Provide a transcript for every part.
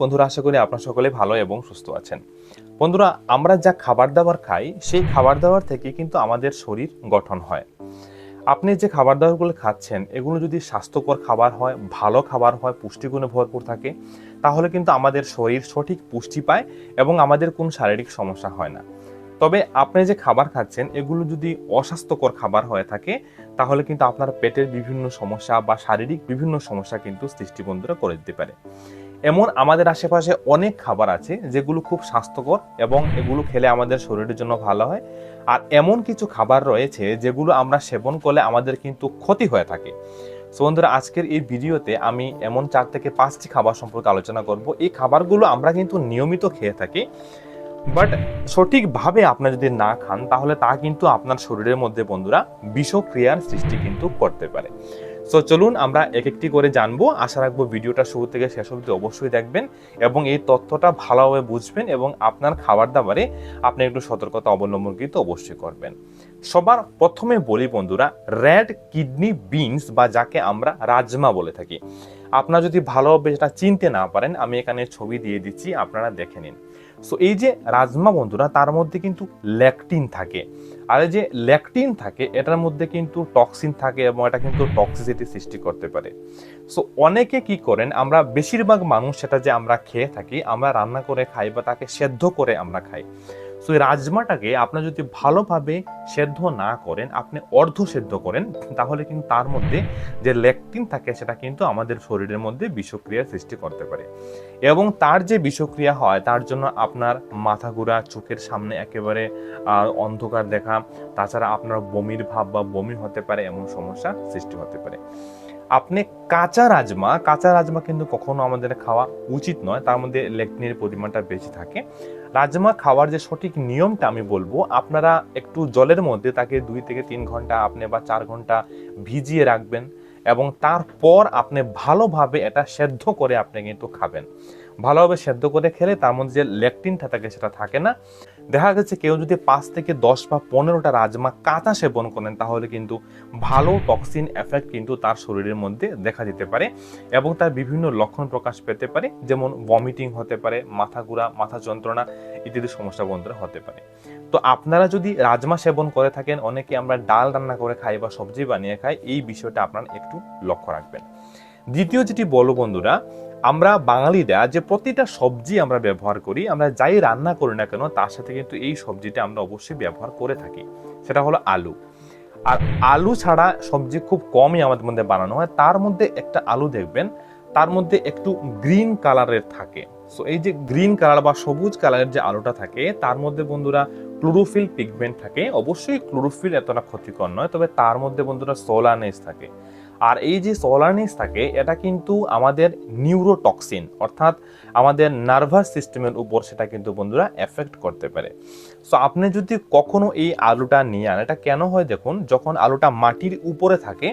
বন্ধুরা, আশা করি আপনার সকলে ভালো এবং সুস্থ আছেন। বন্ধুরা, আমরা যা খাবার দাবার খাই, সেই খাবার দাবার থেকে কিন্তু আমাদের শরীর গঠন হয়। আপনি যে খাবার দাবারগুলো খাচ্ছেন, এগুলো যদি স্বাস্থ্যকর খাবার হয়, ভালো খাবার হয়, পুষ্টিগুণে ভরপুর থাকে, তাহলে কিন্তু আমাদের শরীর সঠিক পুষ্টি পায় এবং আমাদের কোনো শারীরিক সমস্যা হয় না। তবে আপনি যে খাবার খাচ্ছেন, এগুলো যদি অস্বাস্থ্যকর খাবার হয়ে থাকে, তাহলে কিন্তু আপনার পেটের বিভিন্ন সমস্যা বা শারীরিক বিভিন্ন সমস্যা কিন্তু সৃষ্টি বন্ধুরা করে দিতে পারে। এমন আমাদের আশেপাশে অনেক খাবার আছে যেগুলো খুব স্বাস্থ্যকর এবং এগুলো খেলে আমাদের শরীরের জন্য ভালো হয়। আর এমন কিছু খাবার রয়েছে যেগুলো আমরা সেবন করলে আমাদের কিন্তু ক্ষতি হয়ে থাকে। সো বন্ধুরা, আজকের এই ভিডিওতে আমি এমন চার থেকে পাঁচটি খাবার সম্পর্কে আলোচনা করব। এই খাবারগুলো আমরা কিন্তু নিয়মিত খেয়ে থাকি। বাট সঠিকভাবে আপনি যদি না খান, তাহলে তা কিন্তু আপনার শরীরের মধ্যে বন্ধুরা বিষক্রিয়ার সৃষ্টি কিন্তু করতে পারে। সো চলুন আমরা এক একটি করে জানব। আশা রাখব ভিডিওটা শুরু থেকে শেষ অবধি অবশ্যই দেখবেন এবং এই তথ্যটা ভালোভাবে বুঝবেন এবং আপনার খাবার দাবারে আপনি একটু সতর্কতা অবলম্বন কিন্তু অবশ্যই করবেন। সবার প্রথমে বলি বন্ধুরা রেড কিডনি বিনস বা যাকে আমরা রাজমা বলে থাকি। আপনারা যদি ভালোভাবে সেটা চিনতে না পারেন, আমি এখানে ছবি দিয়ে দিচ্ছি, আপনারা দেখে নিন। সো এই যে রাজমা বন্ধুরা, তার মধ্যে কিন্তু ল্যাকটিন থাকে। আর যে ল্যাকটিন থাকে, এটার মধ্যে কিন্তু টক্সিন থাকে এবং এটা কিন্তু টক্সিসিটি সৃষ্টি করতে পারে। সো অনেকে কি করেন, আমরা বেশিরভাগ মানুষ সেটা যে আমরা খেয়ে থাকি, আমরা রান্না করে খাই বা তাকে সেদ্ধ করে আমরা খাই। সো এই রাজমাটাকে আপনি যদি ভালোভাবে সেদ্ধ না করেন, আপনি অর্ধ সেদ্ধ করেন, তাহলে কিন্তু তার মধ্যে যে লেকটিন থাকে, সেটা কিন্তু আমাদের শরীরের মধ্যে বিষক্রিয়ার সৃষ্টি করতে পারে। এবং তার যে বিষক্রিয়া হয়, তার জন্য আপনার মাথা ঘোরা, চোখের সামনে একেবারে অন্ধকার দেখা, তাছাড়া আপনার বমির ভাব বা বমি হতে পারে, এমন সমস্যা সৃষ্টি হতে পারে। আপনি কাঁচা রাজমা কাঁচা রাজমা কিন্তু কখনো আমাদের খাওয়া উচিত নয়, তার মধ্যে লেকটিনের পরিমাণটা বেশি থাকে। রাজমা খাওয়ার যে সঠিক নিয়মটা আমি বলব, আপনারা একটু জলের মধ্যে তাকে দুই থেকে তিন ঘণ্টা আপনি বা চার ঘণ্টা ভিজিয়ে রাখবেন এবং তারপর আপনি ভালোভাবে এটা সেদ্ধ করে আপনি কিন্তু খাবেন। ভালোভাবে সেদ্ধ করে খেলে তার মধ্যে যে লেকটিনটা থাকে সেটা থাকে না। দেখা গেছে কেউ যদি পাঁচ থেকে দশ বা পনেরোটা রাজমা কাঁচা সেবন করেন, তাহলে কিন্তু ভালো টক্সিন এফেক্ট কিন্তু তার শরীরের মধ্যে দেখা দিতে পারে এবং তার বিভিন্ন লক্ষণ প্রকাশ পেতে পারে, যেমন ভমিটিং হতে পারে, মাথা ঘোরা, মাথা যন্ত্রণা ইত্যাদি সমস্যা বন্ধুরা হতে পারে। তো আপনারা যদি রাজমা সেবন করে থাকেন, অনেকে আমরা ডাল রান্না করে খাই বা সবজি বানিয়ে খাই, এই বিষয়টা আপনারা একটু লক্ষ্য রাখবেন। দ্বিতীয় যেটি বলো বন্ধুরা আমরা বাঙালিরা যে প্রতিটা সবজি আমরা ব্যবহার করি, আমরা যাই রান্না করি না কেন, তার সাথে কিন্তু এই সবজিটা আমরা অবশ্যই ব্যবহার করে থাকি। সেটা হলো আলু। আর আলু ছাড়া সবজি খুব কমই আমাদের মধ্যে বানানো হয়। তার মধ্যে একটা আলু দেখবেন, তার মধ্যে একটু গ্রিন কালারের থাকে। সো এই যে গ্রিন কালার বা সবুজ কালারের যে আলুটা থাকে, তার মধ্যে বন্ধুরা ক্লোরোফিল পিগমেন্ট থাকে। অবশ্যই ক্লোরোফিল এতটা ক্ষতিকর নয়, তবে তার মধ্যে বন্ধুরা সোলানেস থাকে। আর এই যে সোলানিস থাকে, এটা কিন্তু আমাদের নিউরোটক্সিন অর্থাৎ আমাদের নার্ভাস সিস্টেমের উপর সেটা কিন্তু বন্ধুরা এফেক্ট করতে পারে। সো আপনি যদি কখনো এই আলুটা নিয়ে আন, এটা কেন হয় দেখুন, যখন আলুটা মাটির উপরে থাকে,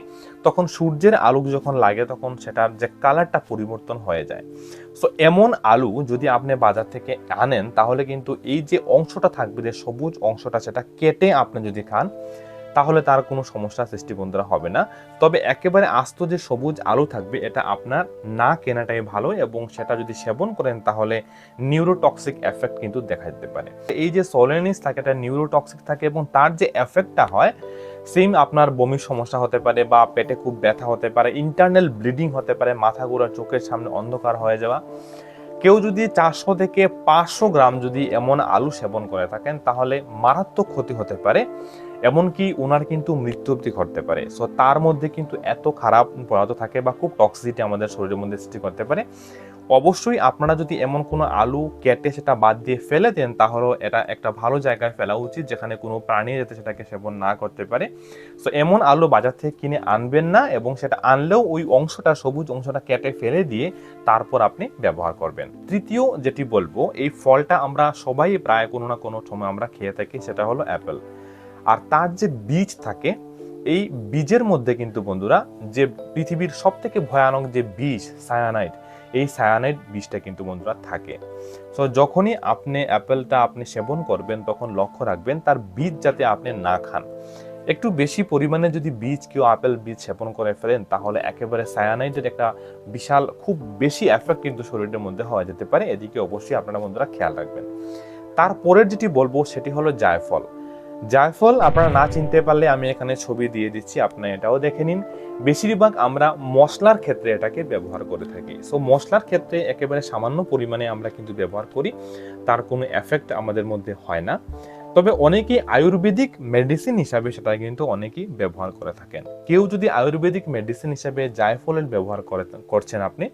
তখন সূর্যের আলোক যখন লাগে, তখন সেটার যে কালারটা পরিবর্তন হয়ে যায়। সো এমন আলু যদি আপনি বাজার থেকে আনেন, তাহলে কিন্তু এই যে অংশটা থাকবে, যে সবুজ অংশটা, সেটা কেটে আপনি যদি খান তাহলে তার কোনো সমস্যা সৃষ্টি বন্ধুরা হবে না। তবে একেবারে আস্ত যে সবুজ আলু থাকবে, এটা আপনার না কেনাটাই ভালো এবং সেটা যদি সেবন করেন তাহলে নিউরোটক্সিক এফেক্ট কিন্তু দেখা যেতে পারে। এই যে সোলেনিস থাকে, এটা নিউরোটক্সিক থাকে এবং তার যে এফেক্টটা হয় সেম আপনার বমির সমস্যা হতে পারে বা পেটে খুব ব্যথা হতে পারে ইন্টারনাল ব্লিডিং হতে পারে, মাথা ঘোরা, চোখের সামনে অন্ধকার হয়ে যাওয়া। কেউ যদি চারশো থেকে পাঁচশো গ্রাম যদি এমন আলু সেবন করে থাকেন, তাহলে মারাত্মক ক্ষতি হতে পারে। এমনকি ওনার কিন্তু মৃত্যু অব্দি ঘটতে পারে। সো তার মধ্যে কিন্তু এত খারাপ পদার্থ থাকে বা খুব টক্সিসিটি আমাদের শরীরের মধ্যে সৃষ্টি করতে পারে। অবশ্যই আপনারা যদি এমন কোনো আলু কেটে সেটা বাদ দিয়ে ফেলে দেন তাহলে এটা একটা ভালো জায়গায় ফেলা উচিত, যেখানে কোনো প্রাণী যাতে সেটাকে সেবন না করতে পারে। সো এমন আলু বাজার থেকে কিনে আনবেন না এবং সেটা আনলেও ওই অংশটা, সবুজ অংশটা কেটে ফেলে দিয়ে তারপর আপনি ব্যবহার করবেন। তৃতীয় যেটি বলব, এই ফলটা আমরা সবাই প্রায় কোনো না কোনো সময় আমরা খেয়ে থাকি, সেটা হলো অ্যাপেল। আর তার যে বীজ থাকে, এই বীজের মধ্যে কিন্তু বন্ধুরা যে পৃথিবীর সব থেকে ভয়ানক যে বীজ সায়ানাইড এই সায়ানাইড বীজটা কিন্তু বন্ধুরা থাকে। সো যখনই আপনি অ্যাপেলটা আপনি সেবন করবেন, তখন লক্ষ্য রাখবেন তার বীজ যাতে আপনি না খান। একটু বেশি পরিমাণে যদি বীজ কেউ আপেল বীজ সেবন করে ফেলেন, তাহলে একেবারে সায়ানাইডের একটা বিশাল, খুব বেশি এফেক্ট কিন্তু শরীরের মধ্যে হওয়া যেতে পারে। এদিকে অবশ্যই আপনারা বন্ধুরা খেয়াল রাখবেন। তারপরের যেটি বলব, সেটি হলো জায়ফল। জায়ফল আপনারা না চিনতে পারলে আমি এখানে ছবি দিয়ে দিচ্ছি আপনারা এটাও দেখে নিন। বেশিরভাগ আমরা মশলার ক্ষেত্রে এটাকে ব্যবহার করে থাকি। সো মশলার ক্ষেত্রে একেবারে সামান্য পরিমাণে আমরা কিন্তু ব্যবহার করি, তার কোনো এফেক্ট আমাদের মধ্যে হয় না। তবে অনেকেই আয়ুর্বেদিক মেডিসিন হিসাবে সেটা কিন্তু অনেকেই ব্যবহার করে থাকেন। কেউ যদি আয়ুর্বেদিক মেডিসিন হিসাবে জায়ফলের ব্যবহার করে করছেন আপনি,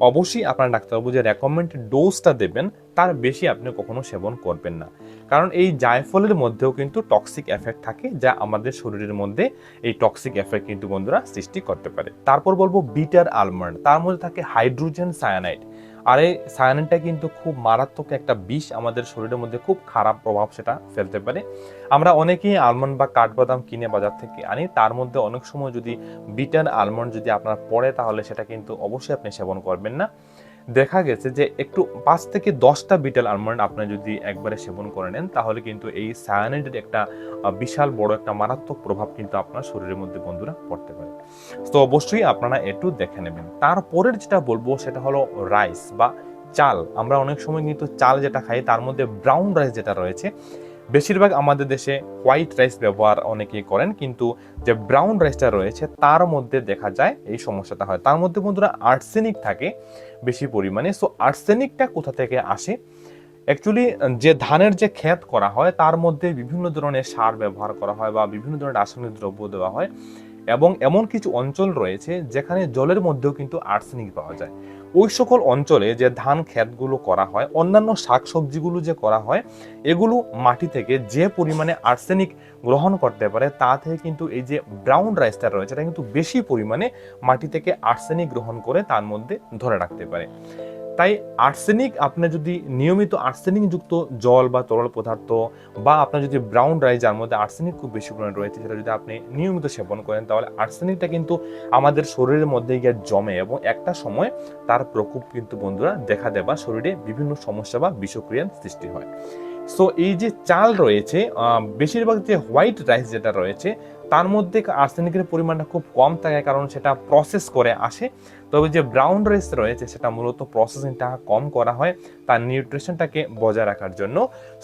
অবশ্যই আপনার ডাক্তারবাবু যে রেকমেন্ড ডোজটা দেবেন, তার বেশি আপনি কখনো সেবন করবেন না। কারণ এই জায়ফলের মধ্যেও কিন্তু টক্সিক এফেক্ট থাকে, যা আমাদের শরীরের মধ্যে এই টক্সিক এফেক্ট কিন্তু বন্ধুরা সৃষ্টি করতে পারে। তারপর বলব বিটার আলমন্ড তার মধ্যে থাকে হাইড্রোজেন সায়ানাইড আর এই সায়ানিনটা কিন্তু খুব মারাত্মক একটা বিষ আমাদের শরীরের মধ্যে খুব খারাপ প্রভাব সেটা ফেলতে পারে। আমরা অনেকেই আলমন্ড বা কাঠবাদাম কিনে বাজার থেকে আনি, তার মধ্যে অনেক সময় যদি বিটার আলমন্ড যদি আপনার পড়ে তাহলে সেটা কিন্তু অবশ্যই আপনি সেবন করবেন না। দেখা গেছে যে একটু পাঁচ থেকে দশটা বিটেল আলমন্ড আপনি যদি একবারে সেবন করে নেন, তাহলে কিন্তু এই সায়ানাইডের একটা বিশাল বড় একটা মারাত্মক প্রভাব কিন্তু আপনার শরীরের মধ্যে বন্ধুরা পড়তে পারে। তো অবশ্যই আপনারা একটু দেখে নেবেন। তারপরের যেটা বলব সেটা হলো রাইস বা চাল। আমরা অনেক সময় কিন্তু চাল যেটা খাই, তার মধ্যে ব্রাউন রাইস যেটা রয়েছে বেশিরভাগ আমাদের দেশে হোয়াইট রাইস ব্যবহার অনেকেই করেন, কিন্তু যে ব্রাউন রাইসটা রয়েছে, তার মধ্যে দেখা যায় এই সমস্যাটা হয়। তার মধ্যে বন্ধুরা আর্সেনিক থাকে বেশি পরিমাণে। সো আর্সেনিকটা কোথা থেকে আসে? অ্যাকচুয়ালি যে ধানের যে ক্ষেত করা হয়, তার মধ্যে বিভিন্ন ধরনের সার ব্যবহার করা হয় বা বিভিন্ন ধরনের রাসায়নিক দ্রব্য দেওয়া হয়। এবং এমন কিছু অঞ্চল রয়েছে যেখানে জলের মধ্যেও কিন্তু আর্সেনিক পাওয়া যায়। ওই সকল অঞ্চলে যে ধান ক্ষেতগুলো করা হয়, অন্যান্য শাকসবজিগুলো যে করা হয়, এগুলো মাটি থেকে যে পরিমাণে আর্সেনিক গ্রহণ করতে পারে, তা থেকে কিন্তু এই যে ব্রাউন রাইসটা রয়েছে, এটা কিন্তু বেশি পরিমাণে মাটি থেকে আর্সেনিক গ্রহণ করে তার মধ্যে ধরে রাখতে পারে। তাই আর্সেনিক আপনি যদি নিয়মিত আর্সেনিক যুক্ত জল বা তরল পদার্থ বা আপনার যদি ব্রাউন রাইস যার মধ্যে আর্সেনিক খুব বেশি পরিমাণে রয়েছে, সেটা যদি আপনি নিয়মিত সেবন করেন, তাহলে আর্সেনিকটা কিন্তু আমাদের শরীরের মধ্যে গিয়ে জমে এবং একটা সময় তার প্রকোপ কিন্তু বন্ধুরা দেখা দেয় বা শরীরে বিভিন্ন সমস্যা বা বিষক্রিয়ার সৃষ্টি হয়। সো এই যে চাল রয়েছে বেশিরভাগ যে হোয়াইট রাইস যেটা রয়েছে তার মধ্যে আর্সেনিকের পরিমাণটা খুব কম থাকে কারণ সেটা প্রসেস করে আসে। তবে যে ব্রাউন রাইস রয়েছে, সেটা মূলত প্রসেসিংটা কম করা হয় তার নিউট্রিশনটাকে বজায় রাখার জন্য।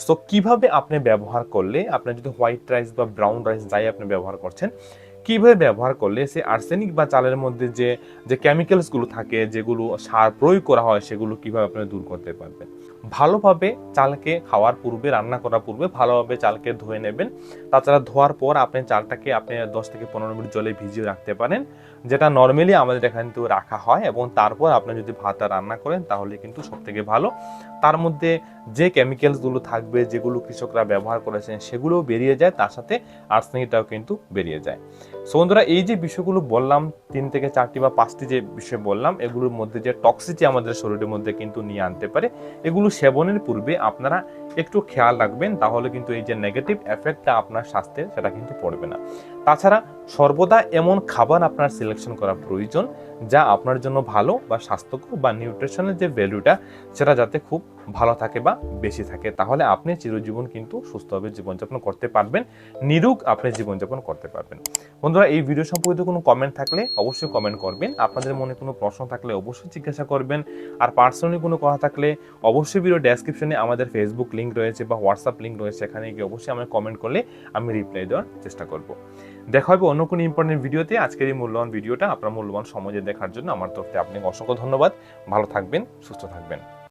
সো কীভাবে আপনি ব্যবহার করলে, আপনি যদি হোয়াইট রাইস বা ব্রাউন রাইস যাই আপনি ব্যবহার করছেন, কীভাবে ব্যবহার করলে সে আর্সেনিক বা চালের মধ্যে যে যে কেমিক্যালসগুলো থাকে, যেগুলো সার প্রয়োগ করা হয়, সেগুলো কীভাবে আপনি দূর করতে পারবেন? ভালোভাবে চালকে খাওয়ার পূর্বে, রান্না করার পূর্বে ভালোভাবে চালকে ধুয়ে নেবেন। তাছাড়া ধোয়ার পর আপনি চালটাকে আপনি দশ থেকে পনেরো মিনিট জলে ভিজিয়ে রাখতে পারেন, যেটা নর্মালি আমাদের এখানে কিন্তু রাখা হয় এবং তারপর আপনি যদি ভাতটা রান্না করেন তাহলে কিন্তু সব থেকে ভালো। তার মধ্যে যে কেমিক্যালসগুলো থাকবে, যেগুলো কৃষকরা ব্যবহার করেছেন সেগুলোও বেরিয়ে যায়, তার সাথে আর্সেনিকটাও কিন্তু বেরিয়ে যায়। সো বন্ধুরা, এই যে বিষয়গুলো বললাম, তিন থেকে চারটি বা পাঁচটি যে বিষয় বললাম, এগুলোর মধ্যে যে টক্সিটি আমাদের শরীরের মধ্যে কিন্তু নিয়ে আনতে পারে, এগুলো সেবনের পূর্বে আপনারা একটু খেয়াল রাখবেন, তাহলে কিন্তু এই যে নেগেটিভ এফেক্টটা আপনার স্বাস্থ্যের, সেটা কিন্তু পড়বে না। তাছাড়া সর্বদা এমন খাবার আপনার সিলেকশন করা প্রয়োজন যা আপনার জন্য ভালো বা স্বাস্থ্যকর বা নিউট্রিশনের যে ভ্যালুটা সেটা যাতে খুব ভালো থাকে বা বেশি থাকে। তাহলে আপনি চিরজীবন কিন্তু সুস্থভাবে জীবনযাপন করতে পারবেন। নিরোগ আপনি জীবনযাপন করতে পারবেন। বন্ধুরা, এই ভিডিও সম্পর্কিত কোনো কমেন্ট থাকলে অবশ্যই কমেন্ট করবেন। আপনাদের মনে কোনো প্রশ্ন থাকলে অবশ্যই জিজ্ঞাসা করবেন। আর পার্সোনালি কোনো কথা থাকলে অবশ্যই ভিডিও ডেসক্রিপশনে আমাদের ফেসবুক লিঙ্ক রয়েছে বা হোয়াটসঅ্যাপ লিঙ্ক রয়েছে। সেখানে গিয়ে অবশ্যই আমাকে কমেন্ট করলে আমি রিপ্লাই দেওয়ার চেষ্টা করব। দেখা হবে অন্য কোনো ইম্পর্টেন্ট ভিডিওতে আজকের এই মূল্যবান ভিডিওটা আপনার মূল্যবান সমাজে দেখার জন্য আমার তরফে আপনাকে অসংখ্য ধন্যবাদ। ভালো থাকবেন, সুস্থ থাকবেন।